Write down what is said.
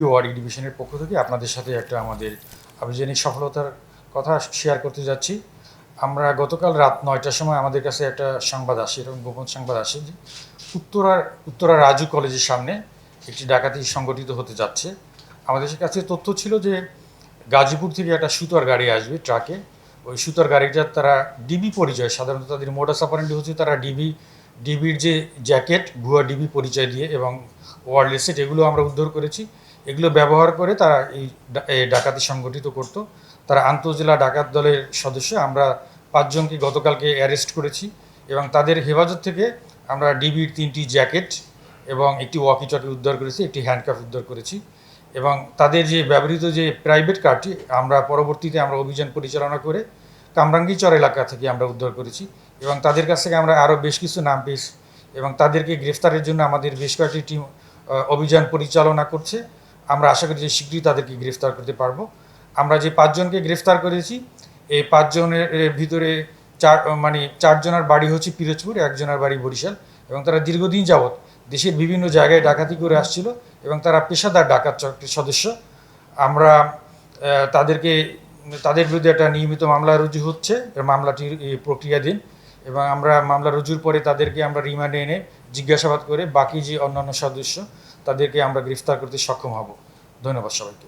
Word ডিভিশনের পক্ষ থেকে আপনাদের সাথে একটা আমাদের আভিযানিক সফলতার কথা শেয়ার করতে যাচ্ছি। আমরা গতকাল রাত নয়টার সময় আমাদের কাছে একটা সংবাদ আসে, এরকম গোপন সংবাদ আসে যে উত্তরার উত্তরা রাজু কলেজের সামনে একটি ডাকাতি সংগঠিত হতে যাচ্ছে। আমাদের কাছে তথ্য ছিল যে গাজীপুর থেকে একটা সুতার গাড়ি আসবে ট্রাকে। ওই সুতার গাড়িটা তারা ডিবি পরিচয়, সাধারণত তাদের মোটাস অপারেন্টি হচ্ছে তারা ডিবি ডিবির যে জ্যাকেট ভুয়া ডিবি পরিচয় দিয়ে এবং ওয়ারলেস সেট এগুলো আমরা উদ্ধার করেছি। এগুলো ব্যবহার করে তারা এই ডাকাতি সংগঠিত করত। তারা আন্তঃজেলা ডাকাত দলের সদস্য। আমরা পাঁচজনকে গতকালকে অ্যারেস্ট করেছি এবং তাদের হেফাজত থেকে আমরা ডিবির তিনটি জ্যাকেট এবং একটি ওয়াকি টকি উদ্ধার করেছি, একটি হ্যান্ডকাফ উদ্ধার করেছি এবং তাদের যে ব্যবহৃত যে প্রাইভেট কারটি আমরা পরবর্তীতে আমরা অভিযান পরিচালনা করে কামরাঙ্গীচর এলাকা থেকে আমরা উদ্ধার করেছি এবং তাদের কাছ থেকে আমরা আরও বেশ কিছু নাম পেয়েছি এবং তাদেরকে গ্রেফতারের জন্য আমাদের বেশ কয়েকটি টিম অভিযান পরিচালনা করছে। আমরা আশা করি যে শীঘ্রই তাদেরকে গ্রেফতার করতে পারব। আমরা যে পাঁচজনকে গ্রেফতার করেছি, এই পাঁচজনের ভিতরে চার মানে চারজনের বাড়ি হচ্ছে পিরোজপুর, একজনের বাড়ি বরিশাল এবং তারা দীর্ঘদিন যাবৎ দেশের বিভিন্ন জায়গায় ডাকাতি করে আসছিল এবং তারা পেশাদার ডাকাত চক্রের সদস্য। আমরা তাদেরকে, তাদের বিরুদ্ধে একটা নিয়মিত মামলা রুজু হচ্ছে মামলাটির এই প্রক্রিয়াধীন এবং আমরা মামলা রুজুর পরে তাদেরকে আমরা রিমান্ডে এনে জিজ্ঞাসাবাদ করে বাকি যে অন্যান্য সদস্য তাদেরকে আমরা গ্রেফতার করতে সক্ষম হব। ধন্যবাদ সবাইকে।